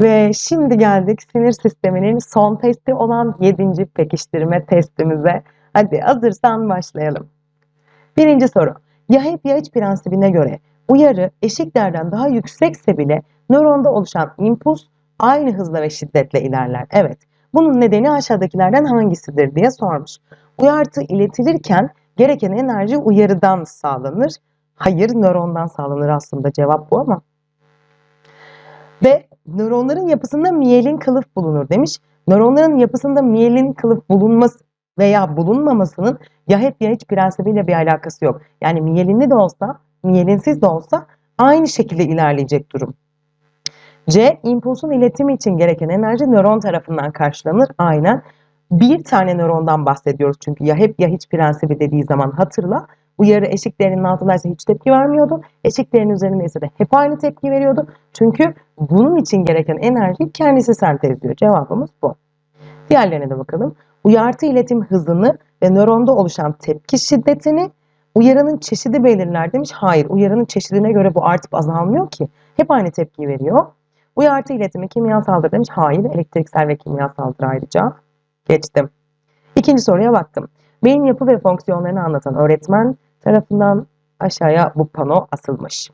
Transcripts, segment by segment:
Ve şimdi geldik sinir sisteminin son testi olan 7. pekiştirme testimize. Hadi hazırsan başlayalım. Birinci soru. Ya hep ya hiç prensibine göre uyarı eşik değerden daha yüksekse bile nöronda oluşan impuls aynı hızla ve şiddetle ilerler. Evet. Bunun nedeni aşağıdakilerden hangisidir diye sormuş. Uyartı iletilirken gereken enerji uyarıdan sağlanır. Hayır, nörondan sağlanır aslında cevap bu ama. Ve nöronların yapısında miyelin kılıf bulunur demiş. Nöronların yapısında miyelin kılıf bulunması veya bulunmamasının ya hep ya hiç prensibiyle bir alakası yok. Yani miyelinli de olsa, miyelinsiz de olsa aynı şekilde ilerleyecek durum. C. impulsun iletimi için gereken enerji nöron tarafından karşılanır. Aynen. Bir tane nörondan bahsediyoruz çünkü ya hep ya hiç prensibi dediği zaman hatırla. Uyarı eşik değerinin altındaysa hiç tepki vermiyordu. Eşik değerinin üzerindeyse de hep aynı tepki veriyordu. Çünkü bunun için gereken enerjiyi kendisi sentezliyor. Cevabımız bu. Diğerlerine de bakalım. Uyartı iletim hızını ve nöronda oluşan tepki şiddetini uyarının çeşidi belirler demiş. Hayır, uyarının çeşidine göre bu artıp azalmıyor ki. Hep aynı tepkiyi veriyor. Uyartı iletimi kimyasaldır demiş. Hayır, elektriksel ve kimyasaldır ayrıca. Geçtim. İkinci soruya baktım. Beyin yapı ve fonksiyonlarını anlatan öğretmen tarafından aşağıya bu pano asılmış.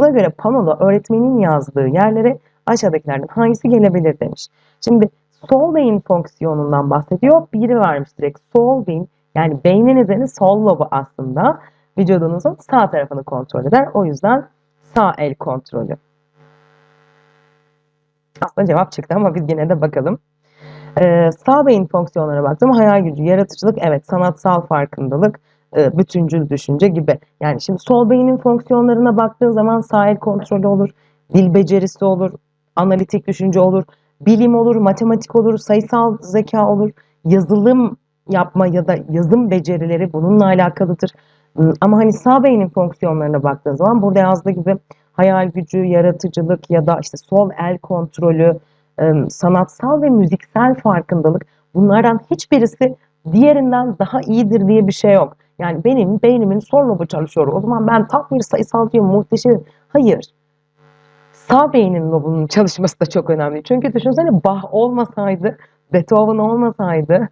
Buna göre panoda öğretmenin yazdığı yerlere aşağıdakilerden hangisi gelebilir demiş. Şimdi sol beyin fonksiyonundan bahsediyor. Biri varmış direkt sol beyin yani beyninizin sol lobu aslında vücudunuzun sağ tarafını kontrol eder. O yüzden sağ el kontrolü. Aslında cevap çıktı ama biz yine de bakalım. Ee, sağ beyin fonksiyonlarına baktım. Hayal gücü, yaratıcılık, evet sanatsal farkındalık, e, bütüncül düşünce gibi. Yani şimdi sol beynin fonksiyonlarına baktığın zaman sağ el kontrolü olur, dil becerisi olur, analitik düşünce olur, bilim olur, matematik olur, sayısal zeka olur, yazılım yapma ya da yazım becerileri bununla alakalıdır. Hmm, ama hani sağ beynin fonksiyonlarına baktığın zaman burada yazdığı gibi hayal gücü, yaratıcılık ya da işte sol el kontrolü, sanatsal ve müziksel farkındalık bunlardan hiçbirisi diğerinden daha iyidir diye bir şey yok. Yani benim beynimin sol lobu çalışıyor. O zaman ben tam bir sayısalcıyım, muhteşem. Hayır. Sağ beynin lobunun çalışması da çok önemli. Çünkü düşünsene Bach olmasaydı, Beethoven olmasaydı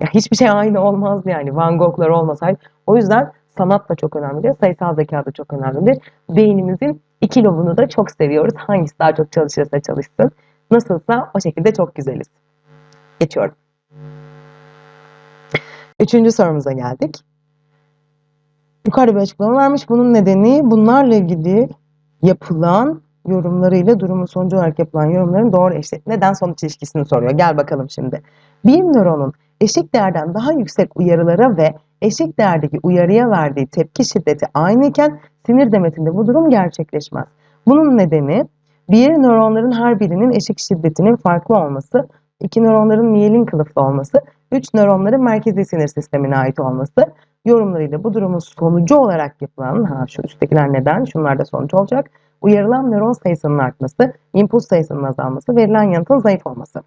ya hiçbir şey aynı olmazdı yani. Van Gogh'lar olmasaydı. O yüzden sanat da çok önemlidir. Sayısal zeka da çok önemlidir. Beynimizin iki lobunu da çok seviyoruz. Hangisi daha çok çalışırsa çalışsın. Nasılsa o şekilde çok güzeliz. Geçiyorum. Üçüncü sorumuza geldik. Yukarıda bir açıklama vermiş. Bunun nedeni bunlarla ilgili yapılan yorumlarıyla durumun sonucu olarak yapılan yorumların doğru eşit. Neden sonuç ilişkisini soruyor. Gel bakalım şimdi. Bir nöronun eşik değerden daha yüksek uyarılara ve eşik değerdeki uyarıya verdiği tepki şiddeti aynıyken sinir demetinde bu durum gerçekleşmez. Bunun nedeni bir, nöronların her birinin eşik şiddetinin farklı olması. iki nöronların miyelin kılıflı olması. Üç, nöronların merkezi sinir sistemine ait olması. Yorumlarıyla bu durumun sonucu olarak yapılan, ha şu üsttekiler neden, şunlar da sonuç olacak. Uyarılan nöron sayısının artması, impuls sayısının azalması, verilen yanıtın zayıf olması.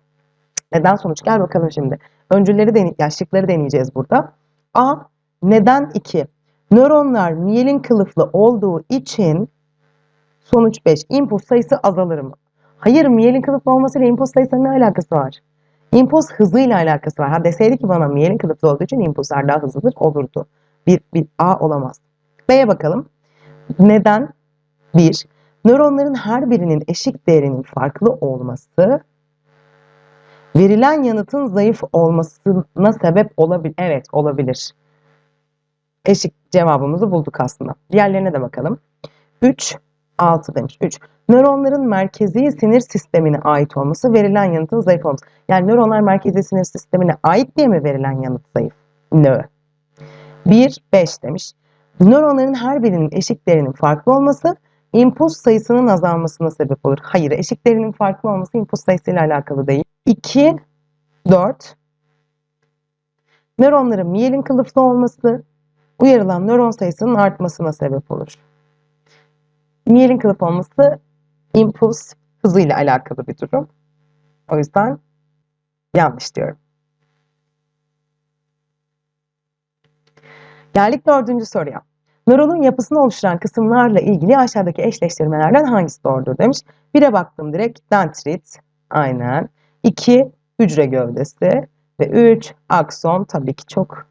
Neden sonuç? Gel bakalım şimdi. Öncülleri, deney yaşlıkları deneyeceğiz burada. A. Neden 2? Nöronlar miyelin kılıflı olduğu için Sonuç 5. İmpuls sayısı azalır mı? Hayır miyelin kılıflı olmasıyla impuls sayısının ne alakası var? İmpuls hızıyla alakası var. Ha deseydi ki bana miyelin kılıflı olduğu için impulslar daha hızlıdır olurdu. Bir, bir A olamaz. B'ye bakalım. Neden? 1. Nöronların her birinin eşik değerinin farklı olması verilen yanıtın zayıf olmasına sebep olabilir. Evet olabilir. Eşik cevabımızı bulduk aslında. Diğerlerine de bakalım. 3. 6 demiş. 3. Nöronların merkezi sinir sistemine ait olması verilen yanıtın zayıf olması. Yani nöronlar merkezi sinir sistemine ait diye mi verilen yanıt zayıf? Nö. 1, 5 demiş. Nöronların her birinin eşiklerinin farklı olması impuls sayısının azalmasına sebep olur. Hayır, eşiklerinin farklı olması impuls sayısıyla alakalı değil. 2, 4. Nöronların miyelin kılıflı olması uyarılan nöron sayısının artmasına sebep olur. Miyelin kılıf olması impuls hızıyla alakalı bir durum. O yüzden yanlış diyorum. Geldik dördüncü soruya. Nöronun yapısını oluşturan kısımlarla ilgili aşağıdaki eşleştirmelerden hangisi doğrudur demiş. Bire baktım direkt dendrit. Aynen. 2 hücre gövdesi ve 3 akson tabii ki çok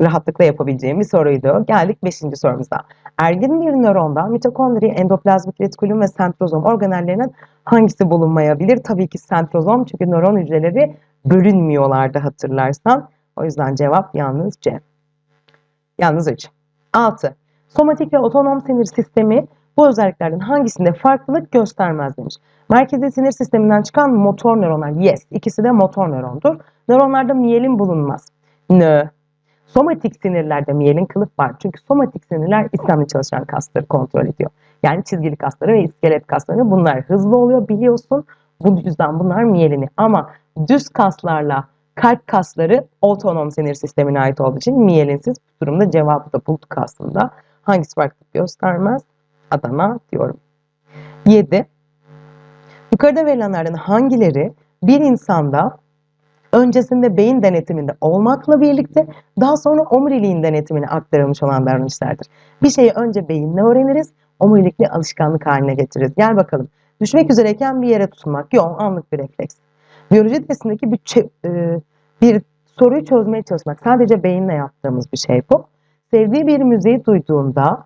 rahatlıkla yapabileceğim bir soruydu. Geldik 5. sorumuza. Ergin bir nöronda mitokondri, endoplazmik retikulum ve sentrozom organellerinden hangisi bulunmayabilir? Tabii ki sentrozom çünkü nöron hücreleri bölünmüyorlardı hatırlarsan. O yüzden cevap yalnız C. Yalnız 3. 6. Somatik ve otonom sinir sistemi bu özelliklerden hangisinde farklılık göstermez demiş. Merkezi sinir sisteminden çıkan motor nöronlar. Yes, ikisi de motor nörondur. Nöronlarda miyelin bulunmaz. Nö. Somatik sinirlerde miyelin kılıf var. Çünkü somatik sinirler istemli çalışan kasları kontrol ediyor. Yani çizgili kasları ve iskelet kasları bunlar hızlı oluyor biliyorsun. Bu yüzden bunlar miyelini. Ama düz kaslarla kalp kasları otonom sinir sistemine ait olduğu için miyelinsiz. Bu durumda cevabı da bulduk aslında. Hangisi farklılık göstermez? Adana diyorum. 7. Yukarıda verilenlerden hangileri bir insanda öncesinde beyin denetiminde olmakla birlikte daha sonra omuriliğin denetimine aktarılmış olan davranışlardır. Bir şeyi önce beyinle öğreniriz, omurilikle alışkanlık haline getiririz. Gel bakalım. Düşmek üzereyken bir yere tutunmak. Yok, anlık bir refleks. Biyoloji dersindeki bir, e, bir soruyu çözmeye çalışmak. Sadece beyinle yaptığımız bir şey bu. Sevdiği bir müziği duyduğunda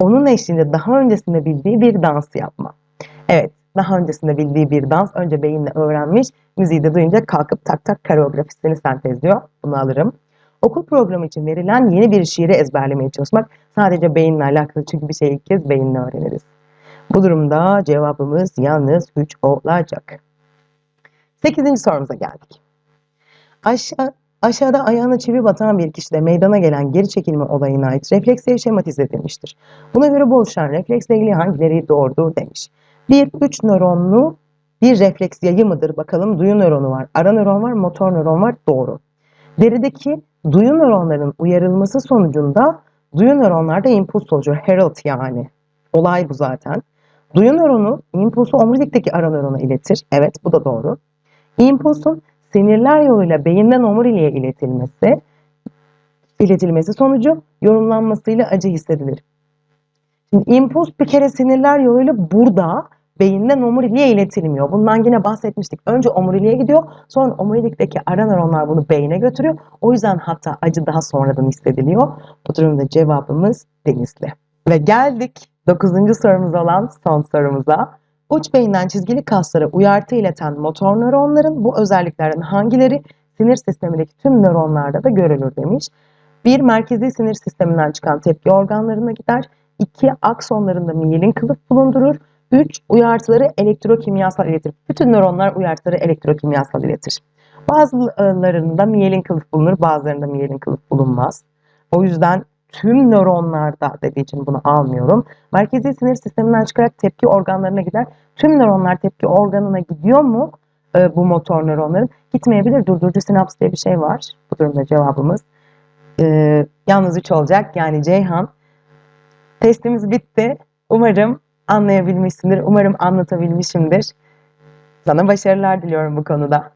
onun eşliğinde daha öncesinde bildiği bir dans yapma. Evet, daha öncesinde bildiği bir dans önce beyinle öğrenmiş, müziği de duyunca kalkıp tak tak koreografisini sentezliyor. Bunu alırım. Okul programı için verilen yeni bir şiiri ezberlemeye çalışmak sadece beyinle alakalı çünkü bir şeyi ilk kez beyinle öğreniriz. Bu durumda cevabımız yalnız 3 olacak. 8. sorumuza geldik. Aşağı, aşağıda ayağına çivi batan bir kişide meydana gelen geri çekilme olayına ait refleksler şematize edilmiştir. Buna göre bu oluşan refleksle ilgili hangileri doğrudur demiş. Bir üç nöronlu bir refleks yayımıdır. Bakalım duyu nöronu var, ara nöron var, motor nöron var. Doğru. Derideki duyu nöronların uyarılması sonucunda duyu nöronlarda impuls oluşur. Herald yani. Olay bu zaten. Duyu nöronu impulsu omurilikteki ara nörona iletir. Evet bu da doğru. İmpulsun sinirler yoluyla beyinden omuriliğe iletilmesi, iletilmesi sonucu yorumlanmasıyla acı hissedilir. Şimdi impuls bir kere sinirler yoluyla burada beyinden omuriliğe iletilmiyor. Bundan yine bahsetmiştik. Önce omuriliğe gidiyor, sonra omurilikteki ara nöronlar bunu beyne götürüyor. O yüzden hatta acı daha sonradan hissediliyor. Bu durumda cevabımız denizli. Ve geldik 9. sorumuz olan son sorumuza. Uç beyinden çizgili kaslara uyartı ileten motor nöronların bu özelliklerden hangileri sinir sistemindeki tüm nöronlarda da görülür demiş. Bir merkezi sinir sisteminden çıkan tepki organlarına gider. 2 aksonlarında miyelin kılıf bulundurur. 3 uyartıları elektrokimyasal iletir. Bütün nöronlar uyartıları elektrokimyasal iletir. Bazılarında miyelin kılıf bulunur, bazılarında miyelin kılıf bulunmaz. O yüzden tüm nöronlarda dediği için bunu almıyorum. Merkezi sinir sisteminden çıkarak tepki organlarına gider. Tüm nöronlar tepki organına gidiyor mu e, bu motor nöronların? Gitmeyebilir. Durdurucu sinaps diye bir şey var. Bu durumda cevabımız e, yalnız 3 olacak. Yani Ceyhan. Testimiz bitti. Umarım anlayabilmişsindir. Umarım anlatabilmişimdir. Sana başarılar diliyorum bu konuda.